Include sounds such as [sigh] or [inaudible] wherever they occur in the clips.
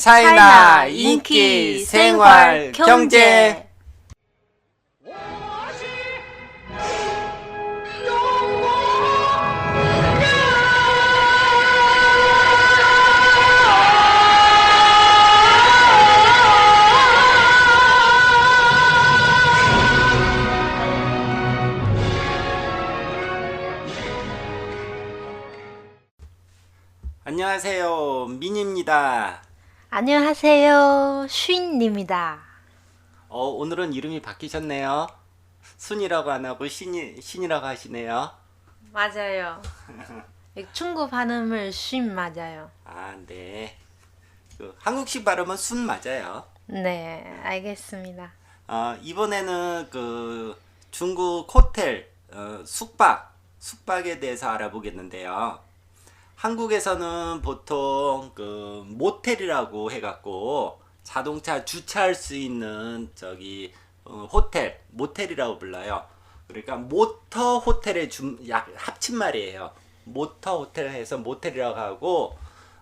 차이나, 인기, 생활, 경제. 안녕하세요. 민입니다. 안녕하세요. 쉰입니다. 어, 오늘은 이름이 바뀌셨네요 순이라고 안 하고 신이, 신이라고 하시네요 맞아요. 중국 발음을 쉰 맞아요. 아 네 그, 한국식 발음은 순 맞아요 네, 알겠습니다. 어, 이번에는 그 중국 호텔 어, 숙박 숙박에 대해서 알아보겠는데요. 한국에서는 보통 그 모텔이라고 해갖고 자동차 주차할 수 있는 저기 어, 호텔 모텔이라고 불러요. 그러니까 모터 호텔의 줌, 약 합친 말이에요. 모터 호텔에서 모텔이라고 하고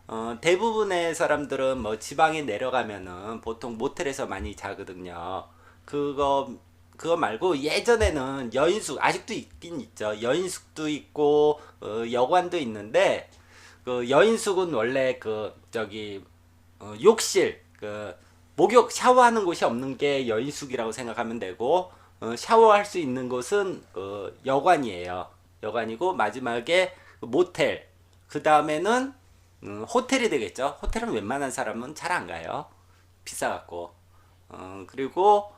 어, 대부분의 사람들은 뭐 지방에 내려가면은 보통 모텔에서 많이 자거든요. 그거 그거 말고 예전에는 여인숙 아직도 있긴 있죠. 여인숙도 있고 어, 여관도 있는데 그 여인숙은 원래 그 저기 어, 욕실 그 목욕 샤워하는 곳이 없는 게 여인숙이라고 생각하면 되고 어, 샤워할 수 있는 곳은 그 여관이에요. 여관이고 마지막에 그 모텔 그 다음에는 음, 호텔이 되겠죠. 호텔은 웬만한 사람은 잘 안 가요. 비싸갖고. 어, 그리고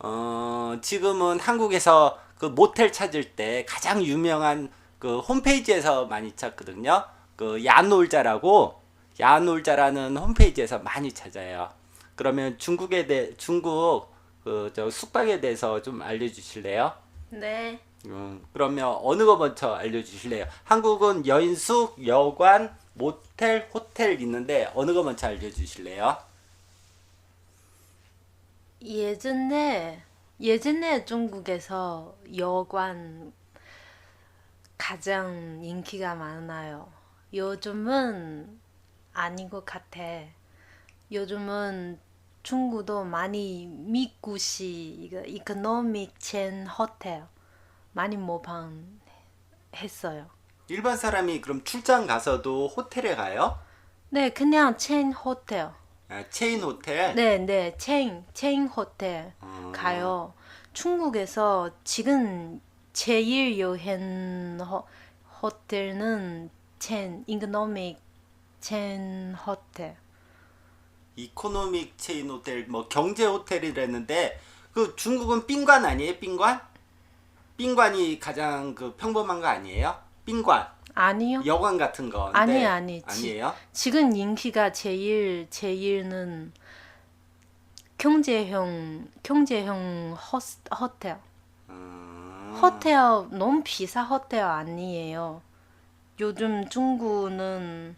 어, 지금은 한국에서 그 모텔 찾을 때 가장 유명한 그 홈페이지에서 많이 찾거든요. 그 야놀자라고 야놀자라는 홈페이지에서 많이 찾아요. 그러면 중국에 대 중국 그 저 숙박에 대해서 좀 알려주실래요? 네. 음, 그러면 어느 거 먼저 알려주실래요? 한국은 여인숙, 여관, 모텔, 호텔 있는데 어느 거 먼저 알려주실래요? 예전에 예전에 중국에서 여관 가장 인기가 많아요. 요즘은 아닌 것 같아. 요즘은 중국도 많이 미국시 이거 이코노믹 첸 호텔 많이 모방했어요. 일반 사람이 그럼 출장 가서도 호텔에 가요? 네, 그냥 첸 호텔. 아, 체인 호텔? 네, 네, 체인, 체인 호텔 어. 가요. 중국에서 지금 제일 여행 호, 호텔은 chain, economic 이코노믹 체인 호텔, 뭐 경제 호텔이랬는데 그 중국은 빈관 아니에요? 빈관? 빈관이 가장 그 평범한 거 아니에요? 빈관. 아니요. 여관 같은 거. 아니 아니. 아니에요? 지, 금 인기가 제일 제일은 경제형 경제형 호스, 호텔. 음... 호텔 너무 비싸 호텔 아니에요. 요즘 중국은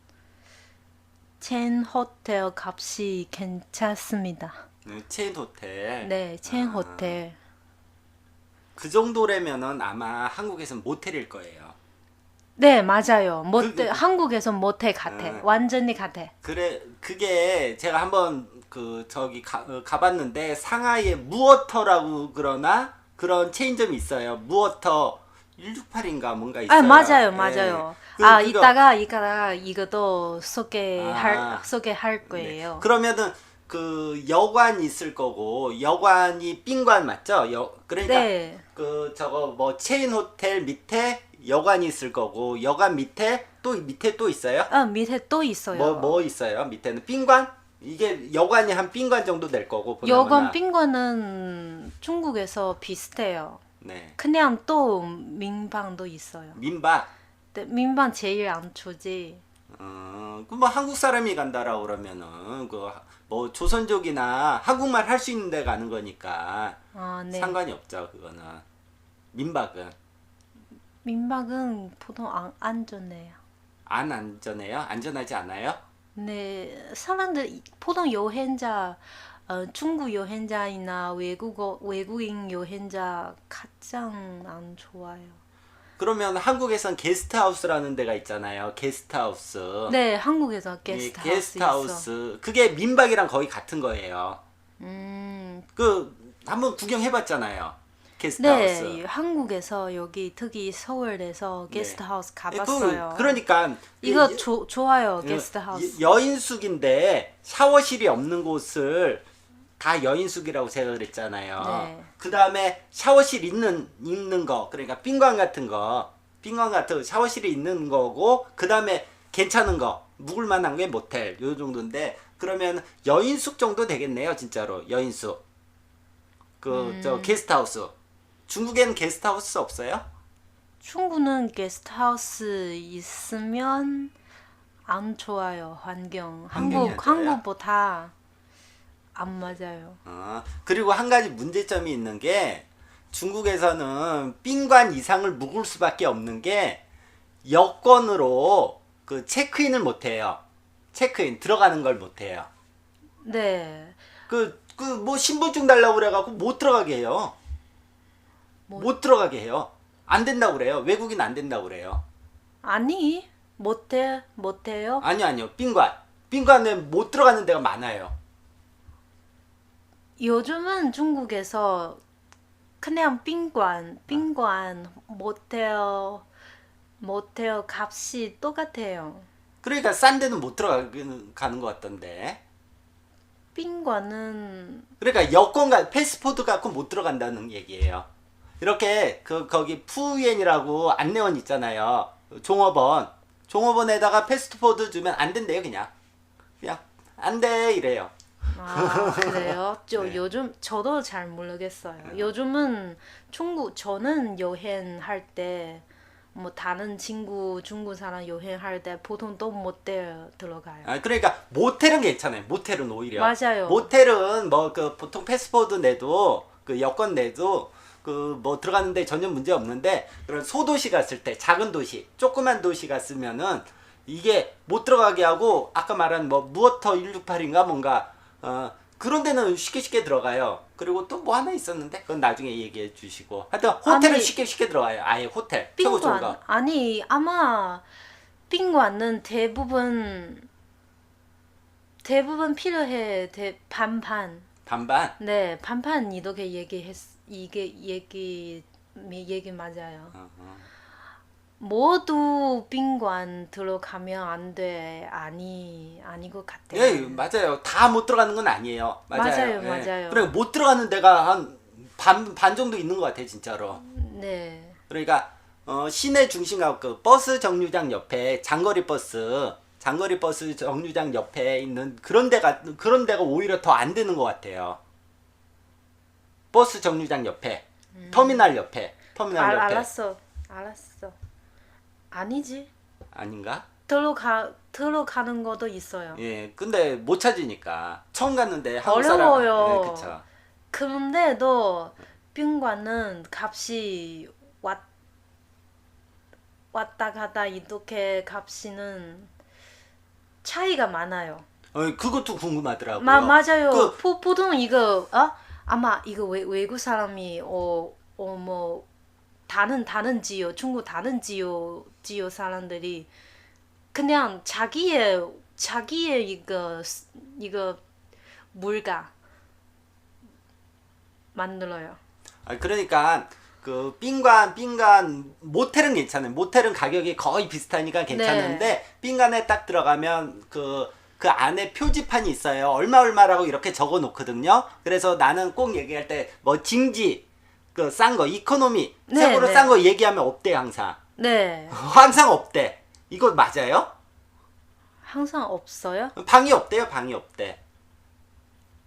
첸 호텔 값이 괜찮습니다. 음, 체인 호텔. 네, 첸 아. 호텔. 그 정도라면은 아마 한국에서는 모텔일 거예요. 네, 맞아요. 모텔 그- 한국에서 모텔 같아. 아. 완전히 같아. 그래 그게 제가 한번 그 저기 가, 어, 가봤는데 상하이에 무어터라고 그러나 그런 체인점이 있어요. 무어터 168인가 뭔가 아, 있어요. 아 맞아요, 예. 맞아요. 네. 아 그거, 이따가 이따가 이것도 소개할 아, 소개할 네. 거예요. 네. 그러면은 그 여관 있을 거고 여관이 빈관 맞죠? 여 그러니까 네. 그 저거 뭐 체인 호텔 밑에 여관이 있을 거고 여관 밑에 또 밑에 또 있어요? 아 밑에 또 있어요. 뭐뭐 뭐 있어요? 밑에는 빈관? 이게 여관이 한 빈관 정도 될 거고 보나마나. 여관 빈관은 중국에서 비슷해요. 네. 그냥 또 민방도 있어요. 민박. 근데 민방 제일 안 추지. 어, 그뭐 한국 사람이 간다라고 그러면은 그 뭐 조선족이나 한국말 할 수 있는 데 가는 거니까 아, 네. 상관이 없죠, 그거는. 민박은 민방은 보통 안 안전해요. 안 안전해요? 안전하지 않아요? 네, 사람들 보통 여행자 어, 중국 여행자이나 외국어 외국인 여행자 가장 안 좋아요. 그러면 한국에선 게스트하우스라는 데가 있잖아요. 게스트하우스. 네, 한국에서 이 게스트하우스 있어. 게스트하우스. 그게 민박이랑 거의 같은 거예요. 음, 그 한번 구경해봤잖아요. 게스트하우스. 네, 한국에서 여기 특히 서울에서 게스트하우스 예, 가봤어요. 그, 그러니까 이거 이- 조, 좋아요, 이- 게스트하우스. 여인숙인데 샤워실이 없는 곳을 다 여인숙이라고 생각을 했잖아요. 네. 그 다음에 샤워실 있는 있는 거 그러니까 宾관 같은 거 宾관 같은 샤워실이 있는 거고 그 다음에 괜찮은 거 묵을 만한 게 모텔 요 정도인데 그러면 여인숙 정도 되겠네요 진짜로 여인숙 그 음. 저 게스트하우스 중국에는 게스트하우스 없어요? 중국은 게스트하우스 있으면 안 좋아요, 환경. 한국? 한국보다 안 맞아요. 아, 그리고 한 가지 문제점이 있는 게 중국에서는 빈관 이상을 묵을 수밖에 없는 게 여권으로 그 체크인을 못 해요. 체크인 들어가는 걸 못 해요. 네. 그 그 뭐 신분증 달라고 그래 갖고 못 들어가게 해요. 뭐- 못 들어가게 해요. 안 된다고 그래요. 외국인 안 된다고 그래요. 아니 못해 못해요. 아니요, 아니요. 빈관. 빈관에 못 들어가는 데가 많아요. 요즘은 중국에서 그냥 빈관, 빈관, 모텔, 모텔 값이 똑같아요. 그러니까 싼 데는 못 들어가는 가는 것 같던데. 빈관은 그러니까 여권과 패스포드 갖고 못 들어간다는 얘기예요. 이렇게 그 거기 푸엔이라고 안내원 있잖아요. 종업원. 종업원에다가 패스포드 주면 안 된대요, 그냥. 그냥 안 돼 이래요. 아, [laughs] 그래요? 저 네. 요즘 저도 잘 모르겠어요. 요즘은 중국 저는 여행할 때 뭐 다른 친구 중국 사람 여행할 때 보통 또 모텔 들어가요. 아, 그러니까 모텔은 괜찮아요. 모텔은 오히려. 맞아요. 모텔은 뭐 그 보통 패스포드 내도 그 여권 내도 그 뭐 들어가는데 전혀 문제 없는데 그런 소도시 갔을 때 작은 도시 조그만 도시 갔으면은 이게 못 들어가게 하고 아까 말한 뭐 무어터 168인가 뭔가 어, 그런 데는 쉽게 쉽게 들어가요. 그리고 또 뭐 하나 있었는데 그건 나중에 얘기해 주시고 하여튼 호텔은 아니, 쉽게 쉽게 들어가요. 아예 호텔 최고 좋은 거. 아니 아마 빙관은 대부분 대부분 필요해 대, 반반 반반. 네 반반 이렇게 그 얘기했 이게 얘기 얘기 맞아요. 어허. 모두 宾馆 들어가면 안 돼 아니 아닌 것 같아요 예, 맞아요. 다 못 들어가는 건 아니에요. 맞아요. 맞아요, 예. 맞아요. 그래 못 들어가는 데가 한 반 반 정도 있는 것 같아 진짜로. 네 그러니까 어, 시내 중심가 그 버스 정류장 옆에 장거리 버스 장거리 버스 정류장 옆에 있는 그런 데가 그런 데가 오히려 더 안 되는 것 같아요. 버스 정류장 옆에 터미널 옆에 터미널 알, 옆에 알았어 알았어 아니지 아닌가? 들어가 들어가는 것도 있어요 예, 근데 못 찾으니까 처음 갔는데 한국 사람 어려워요. 예, 그쵸. 그런데도 宾馆은 값이 왔, 왔다 갔다 이렇게 값이는 차이가 많아요. 어, 그것도 궁금하더라고요. 마, 맞아요. 그- 보, 보통 이거 어? 아마 이거 외, 외국 사람이 어, 어, 뭐 다른 다른 지역 중국 다른 지역 지역 사람들이 그냥 자기의 자기의 이거 이거 물가 만들어요. 아 그러니까 그 빈관 빈관 모텔은 괜찮아요. 모텔은 가격이 거의 비슷하니까 괜찮은데 네. 빈관에 딱 들어가면 그그 안에 표지판이 있어요. 얼마 얼마라고 이렇게 적어 놓거든요. 그래서 나는 꼭 얘기할 때 뭐 징지 그 싼 거 이코노미 네, 최고로 네. 싼 거 얘기하면 없대 항상 네. [laughs] 항상 없대 이거 맞아요? 항상 없어요? 방이 없대요 방이 없대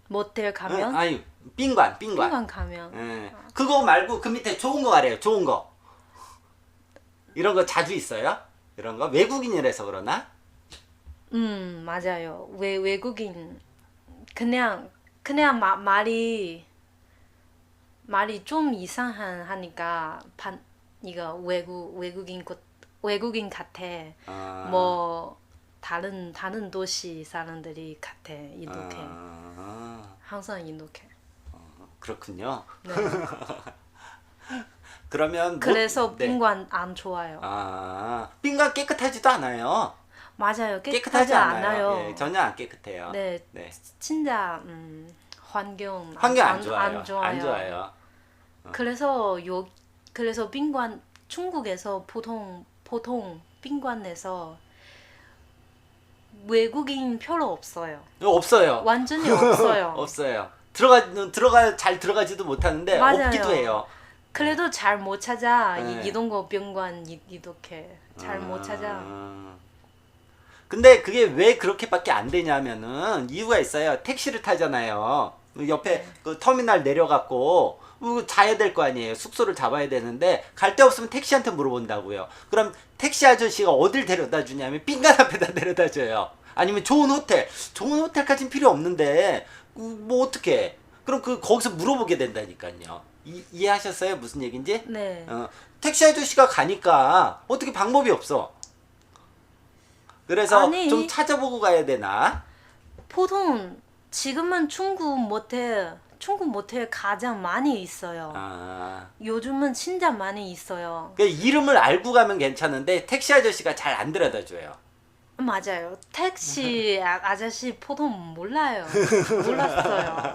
모텔 가면? 응, 아니 빈관 빈관 관 가면. 예. 그거 말고 그 밑에 좋은 거 말해요 좋은 거 이런 거 자주 있어요? 이런 거 외국인이라서 그러나? 음, 맞아요. 외 외국인 그냥 그냥 마, 말이 말이 좀 이상한 하니까 반 이거 외국 외국인 것 외국인 같아. 아, 뭐 다른 다른 도시 사람들이 같아. 이렇게. 아, 항상 이렇게. 그렇군요. 네. [laughs] 그러면 못- 그래서 네. 빈관 안 좋아요. 아, 빈관 깨끗하지도 않아요. 맞아요. 깨끗하지 깨끗하지 않아요. 않아요. 예, 전혀 안 깨끗해요. 네, 네. 진짜 음, 환경 환경 안, 좋아요. 안 좋아요. 안 좋아요. 그래서 요 그래서 빈관 중국에서 보통 보통 빈관에서 외국인 별로 없어요. 없어요. 완전히 없어요. [laughs] 없어요. 들어가 들어가 잘 들어가지도 못하는데 맞아요. 없기도 해요. 그래도 잘 못 찾아 네. 이 이동거 병관 이- 이렇게 잘 못 찾아. 아. 근데 그게 왜 그렇게밖에 안 되냐면은 이유가 있어요. 택시를 타잖아요. 옆에 네. 그 터미널 내려갖고 어, 자야 될 거 아니에요. 숙소를 잡아야 되는데 갈 데 없으면 택시한테 물어본다고요. 그럼 택시 아저씨가 어딜 데려다 주냐면 빈간 앞에다 [laughs] 데려다 줘요. 아니면 좋은 호텔. 좋은 호텔까진 필요 없는데 어, 뭐 어떻게? 그럼 그 거기서 물어보게 된다니까요. 이, 이해하셨어요? 무슨 얘기인지? 네. 어, 택시 아저씨가 가니까 어떻게 방법이 없어. 그래서 아니. 좀 찾아보고 가야 되나? 보통 지금은 중국 모텔 중국 모텔 가장 많이 있어요. 아, 요즘은 진짜 많이 있어요. 그 이름을 알고 가면 괜찮은데 택시 아저씨가 잘안 데려다 줘요. 맞아요. 택시 [laughs] 아, 아저씨 보통 몰라요. [laughs] 몰랐어요.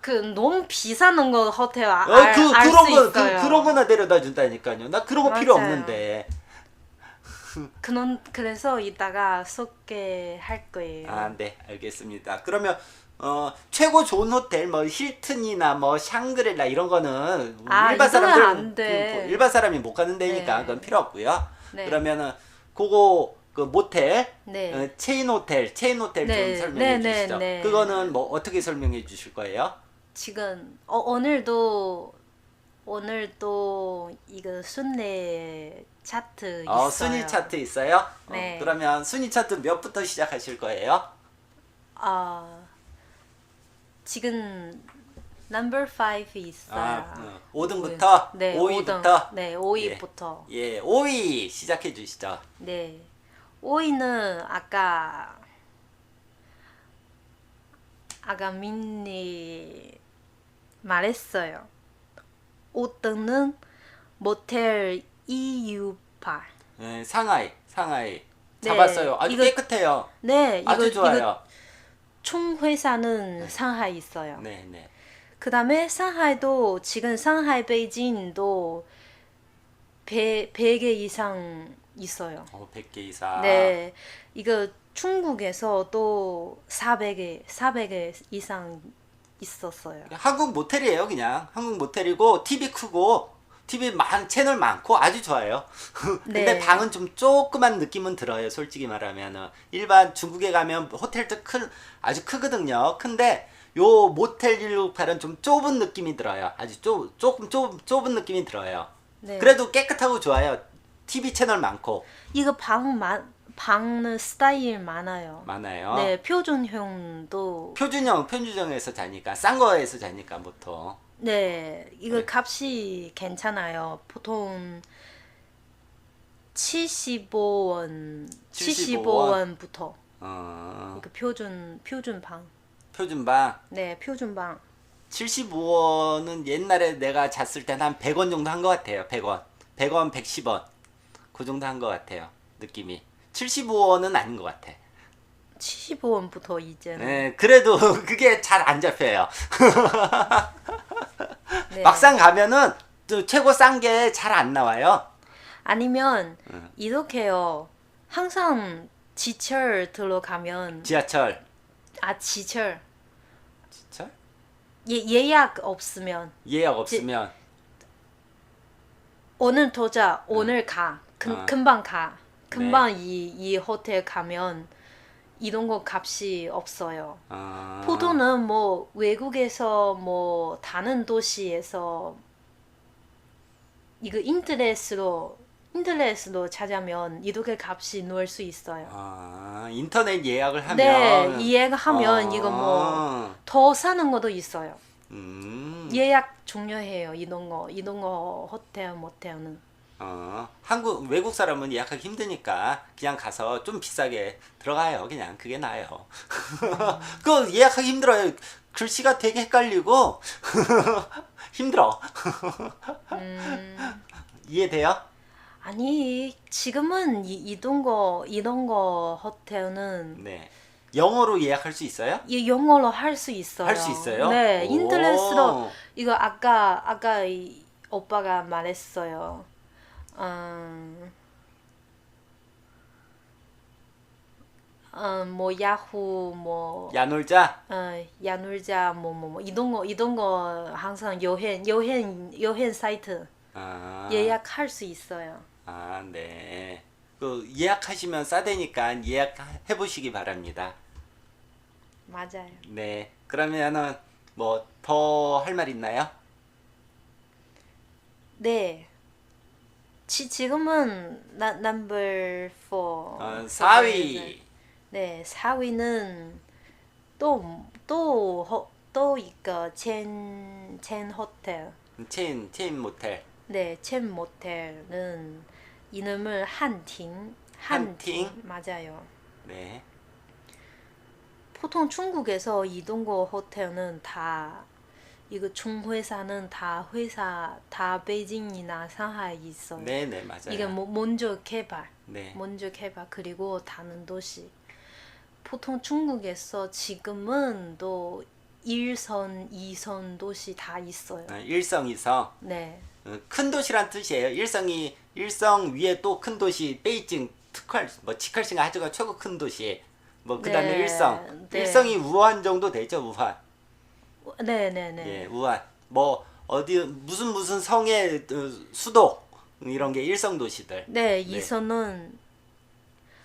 그 너무 비싼 거 호텔 아, 어, 알, 그알 그런 수거 그, 있어요. 그런 거나 데려다 준다니까요. 나 그런 거 필요 맞아요. 없는데. 그런 그래서 이따가 소개할 거예요. 아, 네, 알겠습니다. 그러면 어, 최고 좋은 호텔 뭐 힐튼이나 뭐 샹그릴라 이런 거는 아, 일반 이거는 사람들 안 돼. 그, 일반 사람이 못 가는 데니까 네. 그건 필요 없고요. 네. 그러면은 그거 그 모텔 네. 어, 체인 호텔 체인 호텔 네, 좀 설명해 네, 주시죠. 네, 네. 그거는 뭐 어떻게 설명해 주실 거예요? 지금 어, 오늘도 오늘도 이거 순례 차트 있어요. 어, 순위 차트 있어요? 네. 어, 그러면 순위 차트 몇부터 시작하실 거예요? 아 지금 넘버 5 있어요. 아, 어, 5등부터 네, 5위부터 5등. 네, 5위부터. 예, 5위 시작해 주시죠. 네. 5위는 아까 아까 민니 말했어요. 5등은 모텔 EU8. 예, 상하이, 상하이. 네, 잡았어요. 아주 이거- 깨끗해요. 네, 이거 아주 좋아요. 이거 총 회사는 상하이 있어요. 네, 네. 그 다음에 상하이도 지금 상하이 베이징도 100, 100개 이상 있어요. 어, 100개 이상. 네. 이거 중국에서 또 400개 400개 이상 있었어요. 한국 모텔이에요, 그냥. 한국 모텔이고 TV 크고 TV 많 채널 많고 아주 좋아요. [laughs] 근데 네. 방은 좀 조그만 느낌은 들어요, 솔직히 말하면은. 일반 중국에 가면 호텔도 큰 아주 크거든요. 근데 요 모텔 168은 좀 좁은 느낌이 들어요. 아주 좁 조금 좁 좁은 느낌이 들어요. 네. 그래도 깨끗하고 좋아요. TV 채널 많고 이거 방만 방은 스타일 많아요. 많아요. 네, 표준형도 표준형 표준형에서 자니까 싼 거에서 자니까 보통. 네, 이거 네. 값이 괜찮아요. 보통 75원, 75원? 75원부터 어, 그 표준 표준 방. 표준 방 네, 표준 방. 75원은 옛날에 내가 잤을 때는 한 100원 정도 한 것 같아요. 100원. 100원, 110원. 그 정도 한 것 같아요. 느낌이. 75원은 아닌 것 같아. 75원부터 이제는. 네, 그래도 [laughs] 그게 잘 안 잡혀요. 네. [laughs] 막상 가면은 또 최고 싼 게 잘 안 나와요. 아니면 응. 이렇게요. 항상 지철 들어가면 지하철. 아 지철 지하철? 예, 예약 없으면 예약 없으면 오늘 도자 오늘 가 금, 어. 금방 가 금방 네. 이, 이 호텔 가면 이런 거 값이 없어요. 어, 포도는 뭐 외국에서 뭐 다른 도시에서 이거 인터넷으로 인터넷으로 찾으면 이렇게 값이 넣을 수 있어요. 아, 인터넷 예약을 하면 네, 예약하면 어, 이거 뭐 더 사는 것도 있어요. 음. 예약 중요해요. 이런 거 이런 거 호텔 모텔은. 어, 한국 외국 사람은 예약하기 힘드니까 그냥 가서 좀 비싸게 들어가요. 그냥 그게 나아요. [laughs] 그거 예약하기 힘들어요. 글씨가 되게 헷갈리고 [laughs] 힘들어. 음, 이해돼요? 아니 지금은 이, 이런 거 이런 거 호텔은 네. 영어로 예약할 수 있어요? 이 영어로 할 수 있어요. 할 수 있어요? 네, 오. 인터넷으로 이거 아까 아까 이 오빠가 말했어요. 음, 음, 뭐 야후 뭐 야놀자? 어, 야놀자 뭐 뭐 뭐 이런 거 이런 거 항상 여행 여행 여행 사이트 아. 예약할 수 있어요. 아, 네. 그 예약하시면 싸대니까 예약해 보시기 바랍니다. 맞아요. 네. 그러면은 뭐 더 할 말 있나요? 네. 지, 지금은 나, number 4. 어, 4위. 네, 4위는 또, 또, 호, 또 이거 첸, 첸 호텔. 체인 체인 모텔. 네, 첸 모텔은 이름을 한팅. 한팅? 맞아요. 네. 보통 중국에서 이동거 호텔은 다 이거 중회사는 다 회사 다 베이징이나 상하이 있어요. 네, 네, 맞아요. 이게 뭐 먼저 개발, 네. 먼저 개발 그리고 다른 도시. 보통 중국에서 지금은 또 1선, 2선 도시 다 있어요. 어, 일성 이성. 네. 어, 큰 도시란 뜻이에요. 일성이 일성 위에 또 큰 도시 베이징 특활 뭐 치칼싱가 하여간 최고 큰 도시. 뭐 그다음에 네, 일성. 네. 일성이 우한 정도 되죠, 우한. 네, 네, 네. 예, 우한. 뭐 어디 무슨 무슨 성의 어, 수도 이런 게 일성 도시들. 네, 2선은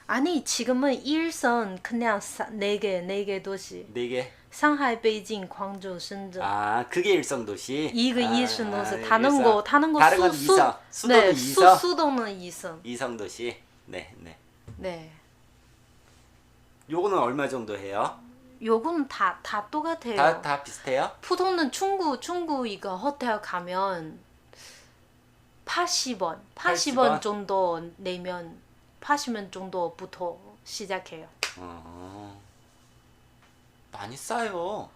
아니 지금은 1선 그냥 사, 4개, 4개 도시. 네 개. 상하이, 베이징, 광주,深圳. 아, 그게 일성 도시. 이거 아, 이선 도시 아, 다른 일성. 거 다른 거 다른 수, 건 수, 이성. 수도는 네, 이성. 수, 수도는 이선. 이성 도시. 네, 네. 네. 요거는 얼마 정도 해요? 요건 다다 똑같아요. 다 다 비슷해요? 푸동은 중국 중국 이거 호텔 가면 80원, 80원, 80원? 정도 내면 80원 정도부터 시작해요. 어. 많이 싸요.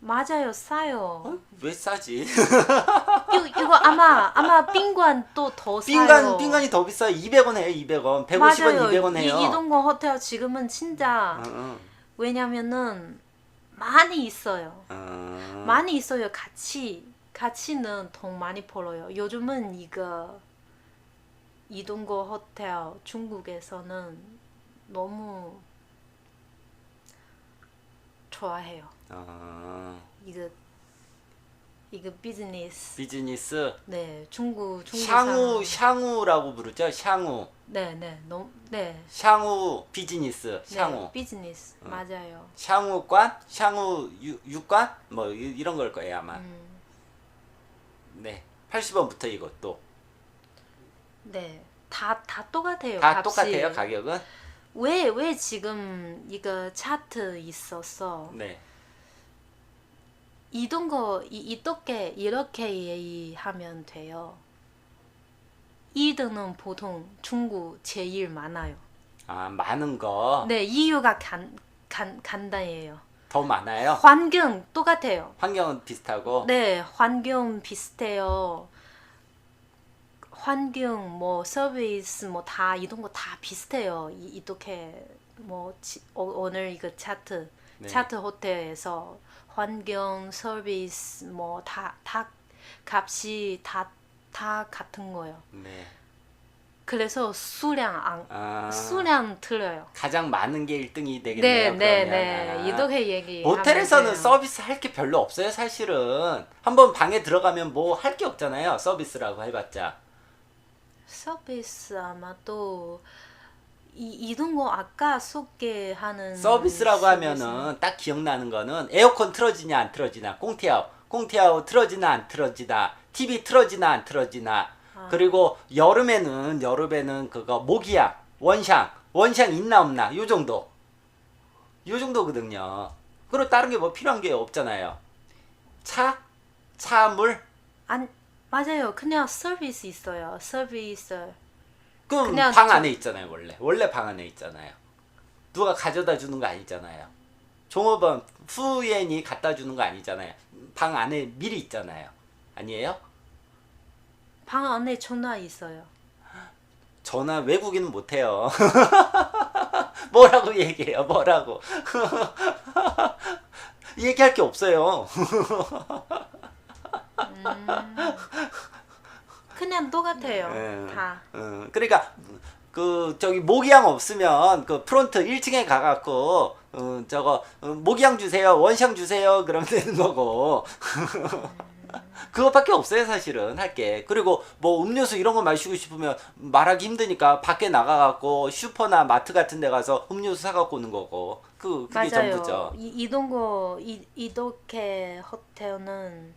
맞아요, 싸요. 어? 왜 싸지? 이거, 이거 아마 아마 빈관 또 더 싸요. 빈관 빈관이 더 비싸요. 200원 해요. 200원. 150원, 맞아요. 200원 해요. 이, 이동거 호텔 지금은 진짜 어, 어. 왜냐면은 많이 있어요. 어. 많이 있어요. 같이 같이는 돈 많이 벌어요. 요즘은 이거 이동거 호텔 중국에서는 너무 좋아해요. 어. 이거 이거 비즈니스. 비즈니스 네, 중국 중국 샹우 사람. 샹우라고 부르죠. 샹우. 네, 네, 너무 네. 샹우 비즈니스. 네, 샹우. 비즈니스 맞아요. 샹우관? 샹우 유, 육관? 뭐 이- 이런 걸 거예요, 아마. 음, 네. 80원부터 이것도. 네, 다 다 똑같아요. 다 값이. 똑같아요, 가격은? 왜, 왜 지금 이거 차트 있었어? 네. 이런 거 이, 이렇게 이렇게 얘기하면 돼요. 2등은 보통 중국 제일 많아요. 아, 많은 거. 네, 이유가 간, 간, 간단해요. 더 많아요. 환경 똑같아요. 환경은 비슷하고. 네, 환경 비슷해요. 환경 뭐 서비스 뭐 다 이런 거 다 비슷해요. 이, 이렇게 뭐 지, 어, 오늘 이거 차트 네. 차트 호텔에서 환경 서비스 뭐다다 값이 다 다 같은 거예요. 네. 그래서 수량 안 아. 수량 틀려요. 가장 많은 게 1등이 네, 되겠네요. 네, 그러면. 네. 아. 이렇게 얘기. 모텔에서는 서비스 할 게 별로 없어요, 사실은. 한번 방에 들어가면 뭐 할 게 없잖아요. 서비스라고 해봤자. 서비스 아마 또 이, 이런 거 아까 소개하는 서비스라고 서비스. 하면은 딱 기억나는 거는 에어컨 틀어지냐 안 틀어지나, 꽁티아오, 꽁티아오 틀어지나 안 틀어지나, TV 틀어지나 안 틀어지나. 아. 그리고 여름에는 여름에는 그거 모기향, 원샹, 원샹 있나 없나 요 정도. 요 정도거든요. 그리고 다른 게 뭐 필요한 게 없잖아요. 차, 차, 물. 안 맞아요. 그냥 서비스 있어요. 서비스. 그럼 그냥 방 저- 안에 있잖아요, 원래. 원래 방 안에 있잖아요. 누가 가져다 주는 거 아니잖아요. 종업원 후엔이 갖다 주는 거 아니잖아요. 방 안에 미리 있잖아요. 아니에요? 방 안에 전화 있어요. 전화 외국인은 못해요. [laughs] 뭐라고 얘기해요? 뭐라고? [laughs] 얘기할 게 없어요. [laughs] 그냥 똑같아요. 예. 다. 어, 그러니까 그 저기 모기향 없으면 그 프론트 1층에 가갖고 어, 저거 어, 모기향 주세요, 원샹 주세요 그러면 되는 거고. [laughs] 그것밖에 없어요 사실은 할 게. 그리고 뭐 음료수 이런 거 마시고 싶으면 말하기 힘드니까 밖에 나가갖고 슈퍼나 마트 같은 데 가서 음료수 사갖고 오는 거고. 그 그게 맞아요. 전부죠. 이, 이동거 이 이렇게 호텔은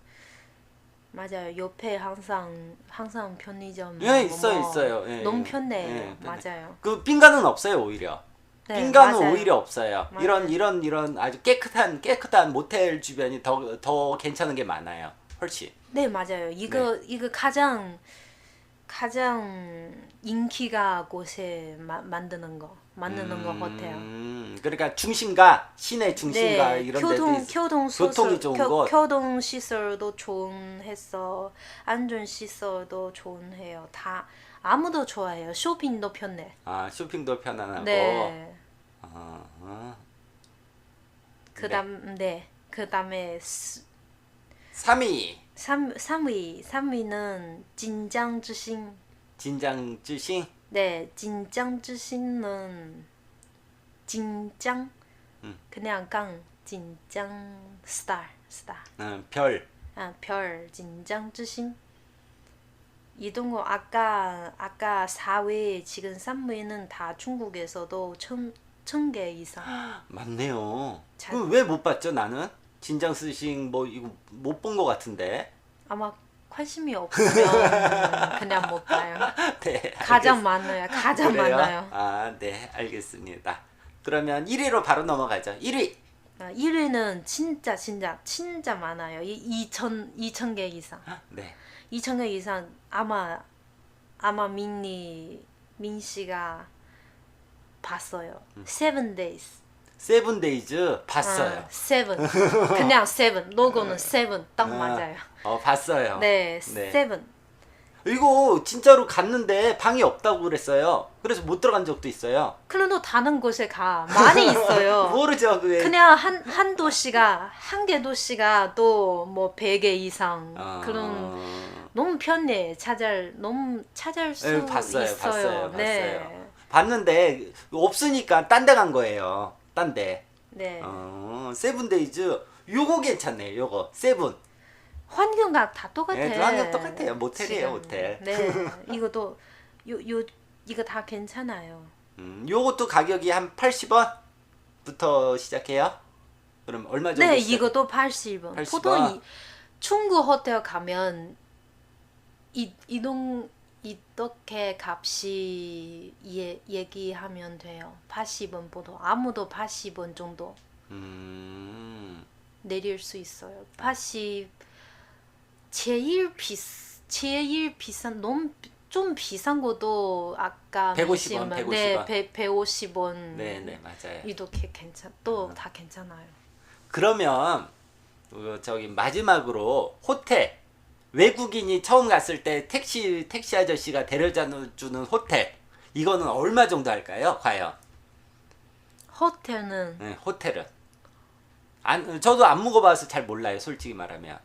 맞아요. 옆에 항상 항상 편의점 예, 뭐 있어요, 뭐 있어요. 예, 너무 예. 편해요. 예, 편해. 맞아요. 그 빈간은 없어요 오히려. 네, 빈간은 맞아요. 오히려 없어요. 맞아요. 이런 이런 이런 아주 깨끗한 깨끗한 모텔 주변이 더 더 괜찮은 게 많아요. 훨씬. 네 맞아요. 이거 이거 가장 가장 인기가 곳에 마, 만드는 거 만드는 거 호텔. 음, 그러니까 중심가 시내 중심가 네, 이런 교동 데도 있, 교동 교통이 시설, 좋은 교, 곳. 교동 시설도 좋은 해서 안전 시설도 좋은 해요. 다 아무도 좋아해요. 쇼핑도 편해. 아 쇼핑도 편안하고. 네. 어, 어. 그다음 네. 그다음에 3위 3 3위 3위는 진장 지신. 진장쯔싱. 네, 진장지신은 진장 음. 그냥 강 진장 스타 스타. 어, 별. 아, 별 진장지신 이동호 아까 아까 4위 지금 3위는 다 중국에서도 천, 천개 이상 [gasps] 맞네요. 잘- 그럼 왜못 봤죠 나는? 진장쓰싱 뭐 이거 못 본 것 같은데. 아마 관심이 없으면 [laughs] 그냥 못 봐요 네. 가장 많아요 가장 그래요? 많아요 아, 네, 알겠습니다. 그러면 1위로 바로 넘어가죠. 1위. 아, 1위는 진짜 진짜 진짜 많아요 이 2천 2천 개 이상 네. 2천 개 이상 아마 아마 민니 민 씨가 봤어요 음. Seven Days 세븐데이즈 봤어요. 아, 세븐 그냥 세븐 로고는 세븐 딱 아, 맞아요. 어, 봤어요. 네, 네. 세븐. 이거 진짜로 갔는데 방이 없다고 그랬어요. 그래서 못 들어간 적도 있어요. 그래도 다른 곳에 가 많이 있어요. [laughs] 모르죠, 그게. 그냥 한 한 도시가 한 개 도시가 또 뭐 100개 이상 어, 그런 너무 편해 찾을 너무 찾을 수 네, 봤어요, 있어요. 봤어요, 네. 봤어요. 봤는데 없으니까 딴 데 간 거예요. 딴 데. 네. 어, 세븐데이즈 요거 괜찮네요. 요거 세븐. 환경과 다 똑같아. 네, 그 환경 똑같아요. 모텔이에요, 지금. 모텔. 네. [laughs] 이것도 요 요 이거 다 괜찮아요. 음, 요것도 가격이 한 80원부터 시작해요. 그럼 얼마 정도? 네, 시작- 이것도 80원. 80원. 보통 이, 중국 호텔 가면 이 이동 이렇게 값이 예, 얘기하면 돼요. 80원 보통 아무도 80원 정도 음. 내릴 수 있어요. 80 제일 비 제일 비싼 너무 비- 좀 비싼 것도 아까 150 원, 말씀한- 150 네, 원. 100, 150원. 네, 네, 맞아요. 이렇게 괜찮 또 다 괜찮아요. 그러면 어, 저기 마지막으로 호텔 외국인이 처음 갔을 때 택시 택시 아저씨가 데려다 주는 호텔. 이거는 얼마 정도 할까요? 과연? 호텔은? 네, 호텔은. 안 저도 안 묵어봐서 잘 몰라요 솔직히 말하면.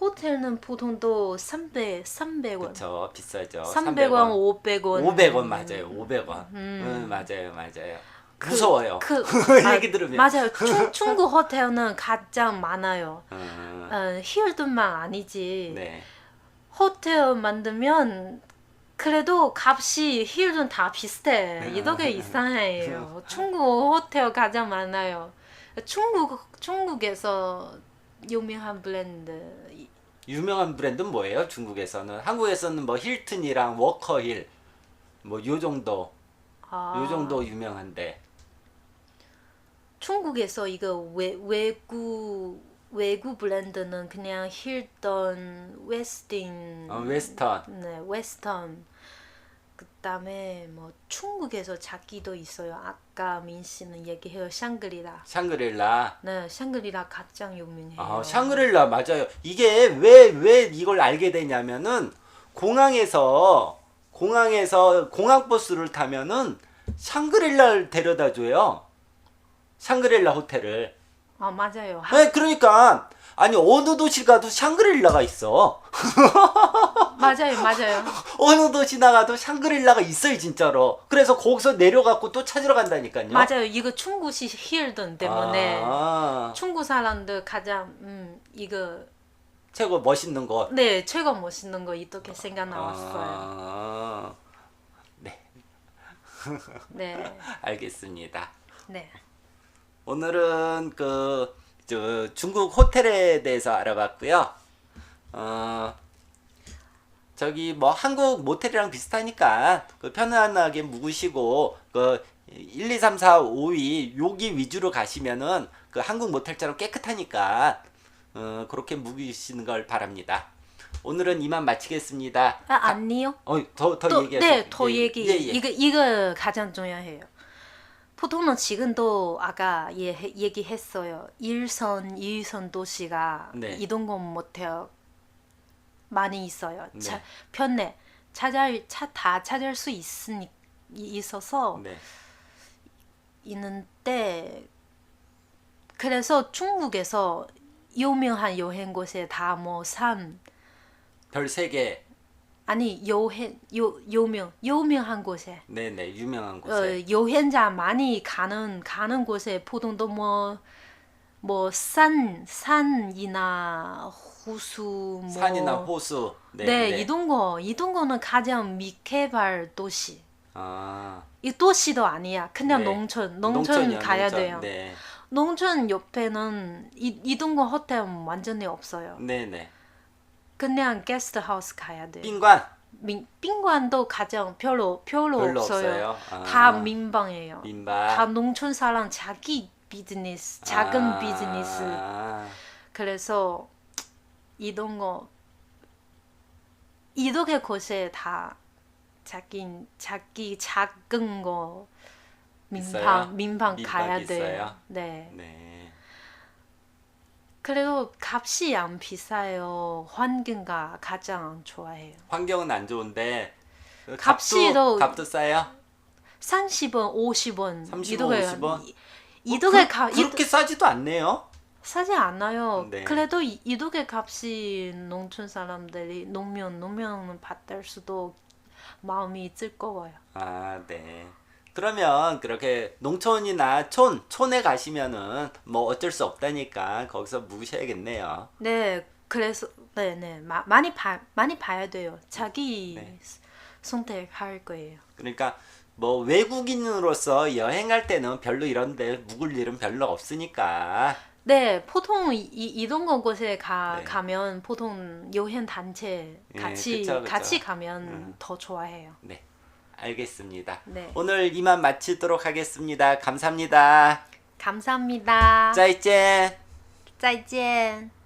호텔은 보통 또 300, 300원. 그렇죠 비싸죠. 300원, 500원. 500원. 맞아요 500원. 음. 응, 맞아요 맞아요 무서워요 그 [laughs] 얘기 들으면. 맞아요. 중, 중국 호텔은 가장 많아요. 음, 어, 힐든만 아니지. 네 호텔 만들면 그래도 값이 힐든 다 비슷해. 네. 이렇게 이상해요. [laughs] 중국 호텔 가장 많아요. 중국 중국에서 유명한 브랜드 이- 유명한 브랜드는 뭐예요? 중국에서는 한국에서는 뭐 힐튼이랑 워커힐 뭐 요 정도 아, 요 정도 유명한데 중국에서 이거 외, 외국 외국 브랜드는 그냥 힐던, 웨스틴, 어, 웨스턴 네, 웨스턴 그다음에 뭐 중국에서 자기도 있어요. 아까 민 씨는 얘기해요. 샹그리라. 샹그릴라. 네, 샹그리라 가장 유명해요. 아, 샹그릴라 맞아요. 이게 왜 왜 이걸 알게 되냐면은 공항에서 공항에서 공항 버스를 타면은 샹그릴라를 데려다 줘요. 샹그릴라 호텔을. 아 맞아요. 네, 그러니까 아니 어느 도시 가도 샹그릴라가 있어. [laughs] 맞아요, 맞아요. 어느 도시 나가도 샹그릴라가 있어요, 진짜로. 그래서 거기서 내려갖고 또 찾으러 간다니까요. 맞아요. 이거 중국식 힐든 때문에 아, 중국 사람들 가장 음 이거 최고 멋있는 곳. 네 최고 멋있는 거 이렇게 생각 나왔어요. 아, 네, 네, [laughs] 알겠습니다. 네. 오늘은 그, 저, 중국 호텔에 대해서 알아봤고요. 어, 저기 뭐 한국 모텔이랑 비슷하니까 그 편안하게 묵으시고 그 1, 2, 3, 4, 5위 여기 위주로 가시면은 그 한국 모텔처럼 깨끗하니까 어, 그렇게 묵으시는 걸 바랍니다. 오늘은 이만 마치겠습니다. 아 아니요. 어, 더, 더 또, 얘기하세요. 네, 더 예, 얘기. 예, 예. 이거 이거 가장 중요해요. 보통은 지금도 아까 예, 얘기했어요. 1선, 2선 도시가 네. 이동권 모텔 많이 있어요. 네. 차, 편내 찾을 차다 찾을 수 있으니 이- 있어서 네. 있는데 그래서 중국에서 유명한 여행 곳에 다 뭐 산 별세 개. 아니 여행 요 유명 유명한 곳에 네, 네. 유명한 어, 곳에. 여행자 많이 가는 가는 곳에 보통도 뭐뭐산 산이나 호수 뭐 산이나 호수. 네. 네, 이동거 이동거는 가장 미개발 도시 아. 이 도시도 아니야 그냥 네. 농촌 농촌 농촌이요, 가야 농촌. 돼요 네. 농촌 옆에는 이, 이동거 호텔 완전히 없어요 네, 네. 그냥 게스트하우스 가야 돼요 빈관 민, 빈관도 가장 별로 별로, 별로 없어요, 없어요. 아. 다 민방이에요 다 민박. 농촌 사람 자기 비즈니스 작은 아. 비즈니스 그래서 이런 거 이렇게 곳에 다 자기 자기 작은 거 있어요? 민방 민방 민방 가야 있어요? 돼요. 네. 네. 그래도 값이 안 비싸요. 환경가 가장 좋아해요. 환경은 안 좋은데 그 값이 값도 더- 값도 싸요. 30원, 50원. 30원, 50원? 이렇게 어, 가 그, 그렇게 싸지도 않네요. 사지 않아요. 네. 그래도 이- 이렇게 값이 농촌 사람들이 농면 농면은 받을 수도 마음이 거예요. 아, 네. 그러면 그렇게 농촌이나 촌, 촌에 가시면은 뭐 어쩔 수 없다니까 거기서 묵으셔야겠네요. 네, 그래서 네네 마, 많이 봐 많이 봐야 돼요. 자기 네. 선택할 거예요. 그러니까 뭐 외국인으로서 여행할 때는 별로 이런데 묵을 일은 별로 없으니까 네, 보통 이, 이- 이런 거 곳에 가 네. 가면 보통 여행 단체 예, 같이 그쵸, 그쵸. 같이 가면 음. 더 좋아해요. 네 알겠습니다. 네. 오늘 이만 마치도록 하겠습니다. 감사합니다. 감사합니다. 짜이젠. 再见。